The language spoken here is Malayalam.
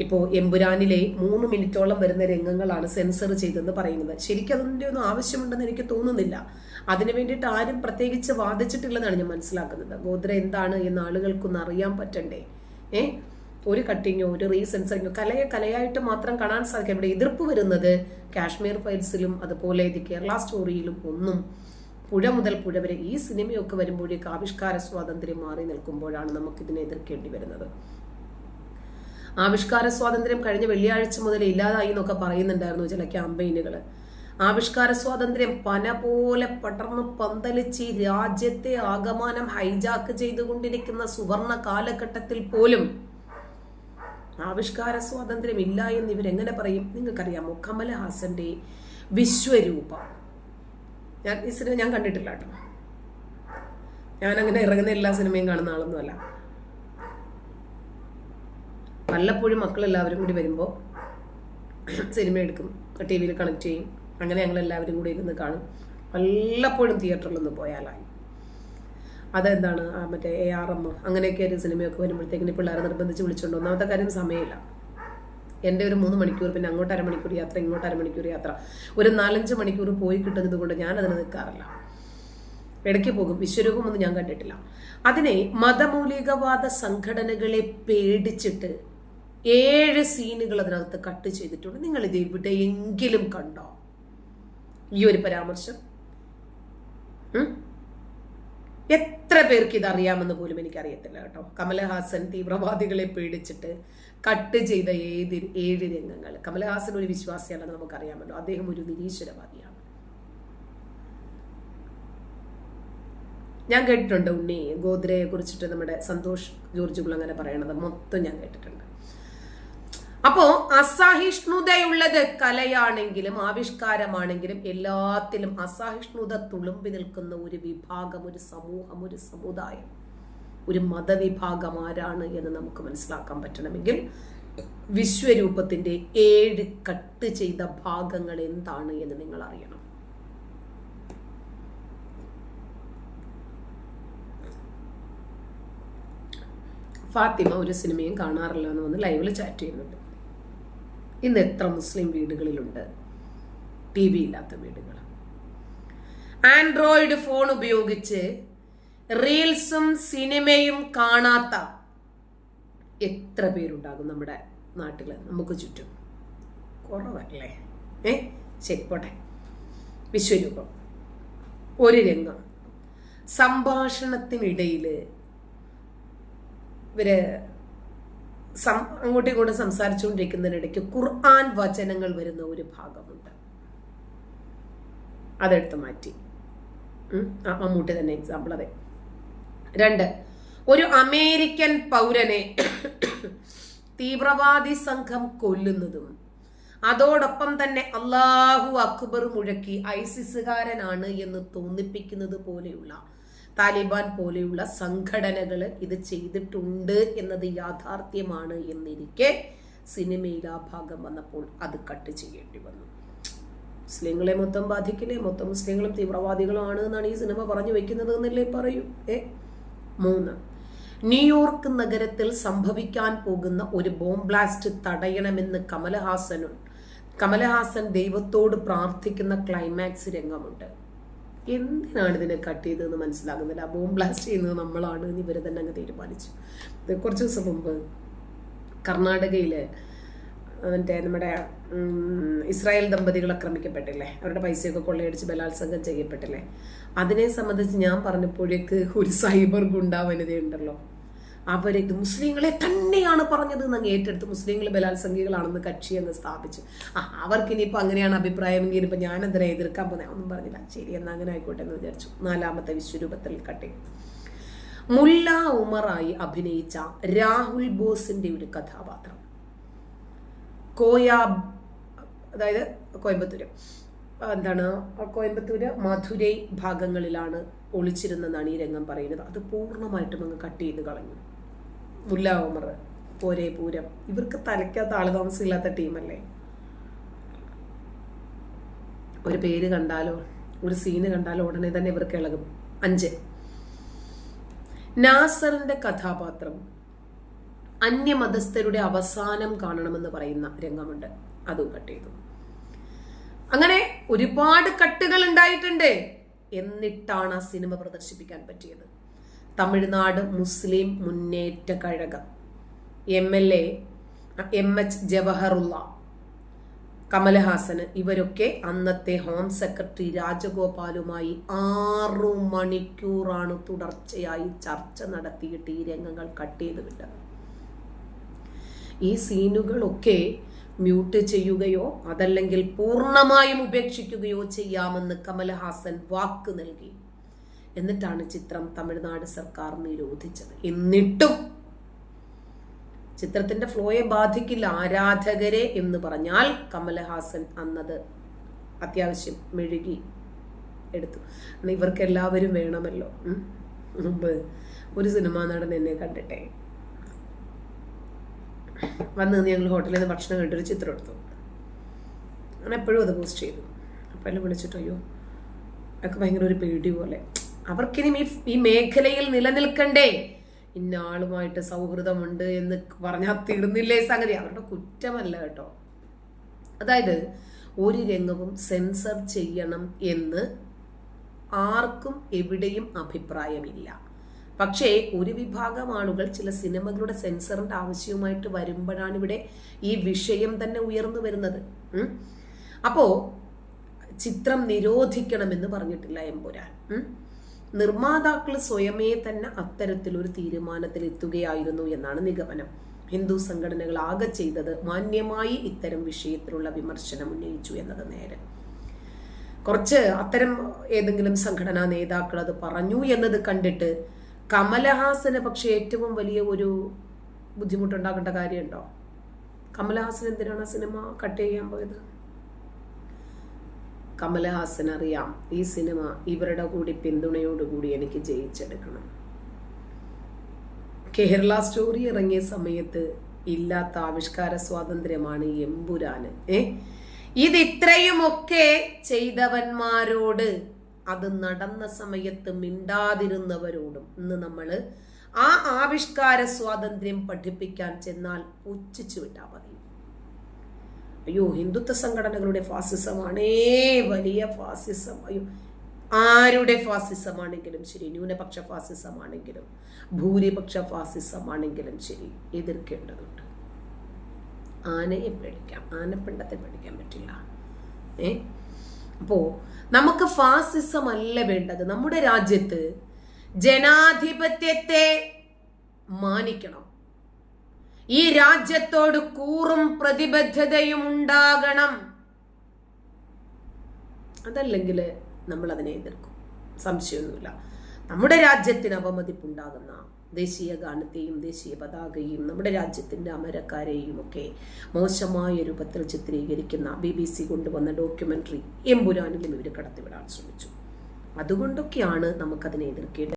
ഇപ്പോൾ എമ്പുരാനിലെ മൂന്ന് മിനിറ്റോളം വരുന്ന രംഗങ്ങളാണ് സെൻസർ ചെയ്തെന്ന് പറയുന്നത്. ശരിക്കും അതിന്റെ ഒന്നും ആവശ്യമുണ്ടെന്ന് എനിക്ക് തോന്നുന്നില്ല. അതിനു വേണ്ടിയിട്ട് ആരും പ്രത്യേകിച്ച് വാദിച്ചിട്ടില്ലെന്നാണ് ഞാൻ മനസ്സിലാക്കുന്നത്. ഗോദ്ര എന്താണ് എന്ന് ആളുകൾക്കൊന്ന് അറിയാൻ പറ്റണ്ടേ? ഏ? ഒരു കട്ടിങ്ങോ ഒരു റീസെൻസറിങ്ങോ കലയെ കലയായിട്ട് മാത്രം കാണാൻ സാധിക്കും ഇവിടെ എതിർപ്പ് വരുന്നത് കാശ്മീർ ഫൈൽസിലും അതുപോലെ ഇത് കേരള സ്റ്റോറിയിലും ഒന്നും. പുഴ മുതൽ പുഴ വരെ ഈ സിനിമയൊക്കെ വരുമ്പോഴേക്ക് ആവിഷ്കാര സ്വാതന്ത്ര്യം മാറി നിൽക്കുമ്പോഴാണ് നമുക്കിതിനെ എതിർക്കേണ്ടി വരുന്നത്. ആവിഷ്കാര സ്വാതന്ത്ര്യം കഴിഞ്ഞ വെള്ളിയാഴ്ച മുതൽ ഇല്ലാതായി എന്നൊക്കെ പറയുന്നുണ്ടായിരുന്നു ചില ക്യാമ്പയിനുകൾ ആവിഷ്കാര സ്വാതന്ത്ര്യം പന പോലെ പടർന്ന് പന്തലിച്ച് രാജ്യത്തെ ആഗമാനം ഹൈജാക്ക് ചെയ്തുകൊണ്ടിരിക്കുന്ന സുവർണ കാലഘട്ടത്തിൽ പോലും ആവിഷ്കാര സ്വാതന്ത്ര്യം ഇല്ല എന്ന് ഇവരെങ്ങനെ പറയും? നിങ്ങൾക്കറിയാമോ? കമലഹാസന്റെ വിശ്വരൂപ. ഞാൻ ഈ സിനിമ ഞാൻ കണ്ടിട്ടില്ല കേട്ടോ. ഞാൻ അങ്ങനെ ഇറങ്ങുന്ന എല്ലാ സിനിമയും കാണുന്ന ആളൊന്നുമല്ല. വല്ലപ്പോഴും മക്കളെല്ലാവരും കൂടി വരുമ്പോൾ സിനിമ എടുക്കും ടി വിയിൽ കണക്ട് ചെയ്യും. അങ്ങനെ ഞങ്ങൾ എല്ലാവരും കൂടി ഇരുന്ന് കാണും. വല്ലപ്പോഴും തിയേറ്ററിലൊന്ന് പോയാലായി. അതെന്താണ്? ആ മറ്റേ എ ആർ എം അങ്ങനെയൊക്കെ ഒരു സിനിമയൊക്കെ വരുമ്പോഴത്തേക്കിന് പിള്ളേരെ നിർബന്ധിച്ച് വിളിച്ചുകൊണ്ട് ഒന്നാമത്തെ കാര്യം സമയമില്ല. എന്റെ ഒരു മൂന്ന് മണിക്കൂർ പിന്നെ അങ്ങോട്ട് അരമണിക്കൂർ യാത്ര ഇങ്ങോട്ട് അരമണിക്കൂർ യാത്ര. ഒരു നാലഞ്ച് മണിക്കൂർ പോയി കിട്ടുന്നത് കൊണ്ട് ഞാൻ അതിന് നിൽക്കാറില്ല. ഇടയ്ക്ക് പോകും. വിശ്വരൂപമൊന്നും ഞാൻ കണ്ടിട്ടില്ല. അതിനെ മതമൗലികവാദ സംഘടനകളെ പേടിച്ചിട്ട് ഏഴ് സീനുകൾ അതിനകത്ത് കട്ട് ചെയ്തിട്ടുണ്ട്. നിങ്ങൾ ഇത് എങ്കിലും കണ്ടോ? ഈ ഒരു പരാമർശം. എത്ര പേർക്ക് ഇത് അറിയാമെന്ന് പോലും എനിക്കറിയത്തില്ല കേട്ടോ. കമലഹാസൻ തീവ്രവാദികളെ പേടിച്ചിട്ട് കട്ട് ചെയ്ത ഏത് ഏഴ് രംഗങ്ങൾ. കമലഹാസൻ ഒരു വിശ്വാസിയാണെന്ന് നമുക്കറിയാമല്ലോ. അദ്ദേഹം ഒരു നിരീശ്വരവാദിയാണ്. ഞാൻ കേട്ടിട്ടുണ്ട് ഉണ്ണി ഗോദ്രയെ കുറിച്ചിട്ട് നമ്മുടെ സന്തോഷ് ജോർജ് കുളങ്ങനെ പറയണത് മൊത്തം ഞാൻ കേട്ടിട്ടുണ്ട്. അപ്പോ അസഹിഷ്ണുതയുള്ളത് കലയാണെങ്കിലും ആവിഷ്കാരമാണെങ്കിലും എല്ലാത്തിലും അസഹിഷ്ണുത തുളുമ്പി നിൽക്കുന്ന ഒരു വിഭാഗം ഒരു സമൂഹം ഒരു സമുദായം ഒരു മതവിഭാഗം ആരാണ് എന്ന് നമുക്ക് മനസ്സിലാക്കാൻ പറ്റണമെങ്കിൽ വിശ്വരൂപത്തിന്റെ ഏഴ് കട്ട് ചെയ്ത ഭാഗങ്ങൾ എന്താണ് എന്ന് നിങ്ങൾ അറിയണം. ഫാത്തിമ ഒരു സിനിമയും കാണാറില്ല എന്ന് വന്ന് ലൈവിൽ ചാറ്റ് ചെയ്യുന്നുണ്ട്. ഇന്ന് എത്ര മുസ്ലിം വീടുകളിലുണ്ട്? ടി വി ഇല്ലാത്ത വീടുകൾ. ആൻഡ്രോയിഡ് ഫോൺ ഉപയോഗിച്ച് റീൽസും സിനിമയും കാണാത്ത എത്ര പേരുണ്ടാകും നമ്മുടെ നാട്ടിൽ നമുക്ക് ചുറ്റും. കുറവല്ലേ? ഏ? ശരി പോട്ടെ. വിശ്വരൂപം. ഒരു രംഗം. സംഭാഷണത്തിനിടയിൽ ഇവർ സം അങ്ങോട്ടും ഇങ്ങോട്ടും സംസാരിച്ചുകൊണ്ടിരിക്കുന്നതിനിടയ്ക്ക് ഖുർആൻ വചനങ്ങൾ വരുന്ന ഒരു ഭാഗമുണ്ട്. അതെടുത്ത് മാറ്റി. ആ മമ്മൂട്ടി തന്നെ എക്സാമ്പിൾ അതെ. രണ്ട് ഒരു അമേരിക്കൻ പൗരനെ തീവ്രവാദി സംഘം കൊല്ലുന്നതും അതോടൊപ്പം തന്നെ അള്ളാഹു അക്ബർ മുഴക്കി ഐസിസുകാരനാണ് എന്ന് തോന്നിപ്പിക്കുന്നത് പോലെയുള്ള താലിബാൻ പോലെയുള്ള സംഘടനകൾ ഇത് ചെയ്തിട്ടുണ്ട് എന്നത് യാഥാർത്ഥ്യമാണ് എന്നിരിക്കെ സിനിമയിൽ ആ ഭാഗം വന്നപ്പോൾ അത് കട്ട് ചെയ്യേണ്ടി വന്നു. മുസ്ലിങ്ങളെ മൊത്തം ബാധിക്കില്ലേ? മൊത്തം മുസ്ലിങ്ങളും തീവ്രവാദികളുമാണ് എന്നാണ് ഈ സിനിമ പറഞ്ഞു വെക്കുന്നത് എന്നല്ലേ പറയൂ? ഏ? മൂന്ന്. ന്യൂയോർക്ക് നഗരത്തിൽ സംഭവിക്കാൻ പോകുന്ന ഒരു ബോംബ് ബ്ലാസ്റ്റ് തടയണമെന്ന് കമലഹാസനും കമലഹാസൻ ദൈവത്തോട് പ്രാർത്ഥിക്കുന്ന ക്ലൈമാക്സ് രംഗമുണ്ട്. എന്തിനാണ് ഇതിനെ കട്ട് ചെയ്തതെന്ന് മനസ്സിലാകുന്നില്ല. ബോംബ് ബ്ലാസ്റ്റ് ചെയ്യുന്നത് നമ്മളാണ് എന്ന് ഇവർ തന്നെ അങ്ങ് തീരുമാനിച്ചു. കുറച്ച് ദിവസം മുമ്പ് കർണാടകയിലെ മറ്റേ നമ്മുടെ ഇസ്രായേൽ ദമ്പതികൾ ആക്രമിക്കപ്പെട്ടില്ലേ? അവരുടെ പൈസയൊക്കെ കൊള്ളയടിച്ച് ബലാത്സംഗം ചെയ്യപ്പെട്ടില്ലേ? അതിനെ സംബന്ധിച്ച് ഞാൻ പറഞ്ഞപ്പോഴേക്ക് ഒരു സൈബർ ഗുണ്ട വനിതയുണ്ടല്ലോ. അവരെ ഇത് മുസ്ലിങ്ങളെ തന്നെയാണ് പറഞ്ഞത് എന്നങ്ങ് ഏറ്റെടുത്ത് മുസ്ലിങ്ങൾ ബലാത്സംഗികളാണെന്ന് കക്ഷി അങ്ങ് സ്ഥാപിച്ചു. ആ അവർക്ക് ഇനിയിപ്പോൾ അങ്ങനെയാണ് അഭിപ്രായമെങ്കിൽ ഞാൻ എന്തിനാ എതിർക്കാൻ പോകുന്നത് ഒന്നും പറഞ്ഞില്ല. ശരി എന്നാൽ അങ്ങനെ ആയിക്കോട്ടെ എന്ന് വിചാരിച്ചു. നാലാമത്തെ വിശ്വരൂപത്തിൽ കട്ടി. മുല്ല ഉമറായി അഭിനയിച്ച രാഹുൽ ബോസിന്റെ ഒരു കഥാപാത്രം. കോയ അതായത് കോയമ്പത്തൂര്. എന്താണ്? കോയമ്പത്തൂര് മധുരൈ ഭാഗങ്ങളിലാണ് ഒളിച്ചിരുന്നെന്നാണ് ഈ രംഗം പറയുന്നത്. അത് പൂർണമായിട്ടും അങ്ങ് കട്ട് ചെയ്ത് കളഞ്ഞു. മുല്ല ഉമർ പോരേ പൂരം. ഇവർക്ക് തലയ്ക്കകത്ത് ആൾ താമസമില്ലാത്ത ടീമല്ലേ? ഒരു പേര് കണ്ടാലോ ഒരു സീന് കണ്ടാലോ ഉടനെ തന്നെ ഇവർക്ക് ഇളകും. അഞ്ച്. നാസറിന്റെ കഥാപാത്രം അന്യമതസ്ഥരുടെ അവസാനം കാണണമെന്ന് പറയുന്ന രംഗമുണ്ട്. അതും കട്ട് ചെയ്തു. അങ്ങനെ ഒരുപാട് കട്ടുകൾ ഉണ്ടായിട്ടുണ്ട്. എന്നിട്ടാണ് ആ സിനിമ പ്രദർശിപ്പിക്കാൻ പറ്റിയത്. Tamil Nadu Muslim Munnetra Kazhagam. M L A M H Jawahirullah കമലഹാസന്. ഇവരൊക്കെ അന്നത്തെ ഹോം സെക്രട്ടറി രാജഗോപാലുമായി ആറു മണിക്കൂറാണ് തുടർച്ചയായി ചർച്ച നടത്തിയിട്ട് ഈ രംഗങ്ങൾ കട്ട് ചെയ്ത് വിട്ടത്. ഈ സീനുകളൊക്കെ മ്യൂട്ട് ചെയ്യുകയോ അതല്ലെങ്കിൽ പൂർണമായും ഉപേക്ഷിക്കുകയോ ചെയ്യാമെന്ന് കമലഹാസൻ വാക്ക് നൽകി. എന്നിട്ടാണ് ചിത്രം തമിഴ്നാട് സർക്കാർ നിരോധിച്ചത്. എന്നിട്ടും ചിത്രത്തിന്റെ ഫ്ലോയെ ബാധിക്കില്ല ആരാധകരെ എന്ന് പറഞ്ഞാൽ കമലഹാസൻ അന്നത് അത്യാവശ്യം മെഴുകി എടുത്തു. ഇവർക്ക് എല്ലാവരും വേണമല്ലോ. മുമ്പ് ഒരു സിനിമാ നടൻ എന്നെ കണ്ടിട്ടെ. വന്ന് ഞങ്ങൾ ഹോട്ടലിൽ നിന്ന് ഭക്ഷണം കണ്ടൊരു ചിത്രം എടുത്തു. ഞാൻ എപ്പോഴും അത് പോസ്റ്റ് ചെയ്തു. അപ്പം എല്ലാം വിളിച്ചിട്ട് അയ്യോ അതൊക്കെ ഭയങ്കര ഒരു പേടി പോലെ. അവർക്കിനി ഈ മേഖലയിൽ നിലനിൽക്കണ്ടേ? ഇന്നാളുമായിട്ട് സൗഹൃദമുണ്ട് എന്ന് പറഞ്ഞാൽ തീർന്നില്ലേ സംഗതി? അവരുടെ കുറ്റമല്ല കേട്ടോ. അതായത് ഒരു രംഗവും സെൻസർ ചെയ്യണം എന്ന് ആർക്കും എവിടെയും അഭിപ്രായമില്ല. പക്ഷേ ഒരു വിഭാഗം ആളുകൾ ചില സിനിമകളുടെ സെൻസറിന്റെ ആവശ്യവുമായിട്ട് വരുമ്പോഴാണ് ഇവിടെ ഈ വിഷയം തന്നെ ഉയർന്നു വരുന്നത്. അപ്പോ ചിത്രം നിരോധിക്കണമെന്ന് പറഞ്ഞിട്ടില്ല എമ്പുരാൻ. നിർമ്മാതാക്കൾ സ്വയമേ തന്നെ അത്തരത്തിലൊരു തീരുമാനത്തിൽ എത്തുകയായിരുന്നു എന്നാണ് നിഗമനം. ഹിന്ദു സംഘടനകൾ ആകെ ചെയ്തത് മാന്യമായി ഇത്തരം വിഷയത്തിലുള്ള വിമർശനം ഉന്നയിച്ചു എന്നത് നേരെ. കുറച്ച് അത്തരം ഏതെങ്കിലും സംഘടനാ നേതാക്കൾ അത് പറഞ്ഞു എന്നത് കണ്ടിട്ട് കമലഹാസന് പക്ഷെ ഏറ്റവും വലിയ ഒരു ബുദ്ധിമുട്ടുണ്ടാക്കേണ്ട കാര്യമുണ്ടോ? കമലഹാസൻ എന്തിനാണ് സിനിമ കട്ട് ചെയ്യാൻ പോയത്? കമലഹാസൻ അറിയാം ഈ സിനിമ ഇവരുടെ കൂടി പിന്തുണയോടുകൂടി എനിക്ക് ജയിച്ചെടുക്കണം. കേരള സ്റ്റോറി ഇറങ്ങിയ സമയത്ത് ഇല്ലാത്ത ആവിഷ്കാര സ്വാതന്ത്ര്യമാണ് എമ്പുരാന്. ഏ? ഇത് ഇത്രയുമൊക്കെ ചെയ്തവന്മാരോട് അത് നടന്ന സമയത്ത് മിണ്ടാതിരുന്നവരോടും ഇന്ന് നമ്മൾ ആ ആവിഷ്കാര സ്വാതന്ത്ര്യം പഠിപ്പിക്കാൻ ചെന്നാൽ പുച്ഛിച്ചു വിട്ടാൽ മതി. അയ്യോ ഹിന്ദുത്വ സംഘടനകളുടെ ഫാസിസമാണേ വലിയ ഫാസിസം. അയ്യോ ആരുടെ ഫാസിസമാണെങ്കിലും ശരി ന്യൂനപക്ഷ ഫാസിസമാണെങ്കിലും ഭൂരിപക്ഷ ഫാസിസമാണെങ്കിലും ശരി എതിർക്കേണ്ടതുണ്ട്. ആനയെ പേടിക്കാം ആനപ്പിണ്ടത്തെ പേടിക്കാൻ പറ്റില്ല. ഏ? അപ്പോ നമുക്ക് ഫാസിസം അല്ല വേണ്ടത്. നമ്മുടെ രാജ്യത്ത് ജനാധിപത്യത്തെ മാനിക്കണം. ഈ രാജ്യത്തോട് കൂറും പ്രതിബദ്ധതയും ഉണ്ടാകണം. അതല്ലെങ്കിൽ നമ്മൾ അതിനെ എതിർക്കും. സംശയമൊന്നുമില്ല. നമ്മുടെ രാജ്യത്തിന് അവമതിപ്പുണ്ടാകുന്ന ദേശീയ ഗാനത്തെയും ദേശീയ പതാകയും നമ്മുടെ രാജ്യത്തിന്റെ അമരക്കാരെയും ഒക്കെ മോശമായ രൂപത്തിൽ ചിത്രീകരിക്കുന്ന ബി ബി സി കൊണ്ടുവന്ന ഡോക്യുമെന്ററി എമ്പുരാനിലും ഇവർ കടത്തിവിടാൻ ശ്രമിച്ചു. അതുകൊണ്ടൊക്കെയാണ് നമുക്കതിനെ എതിർക്കേണ്ടത്.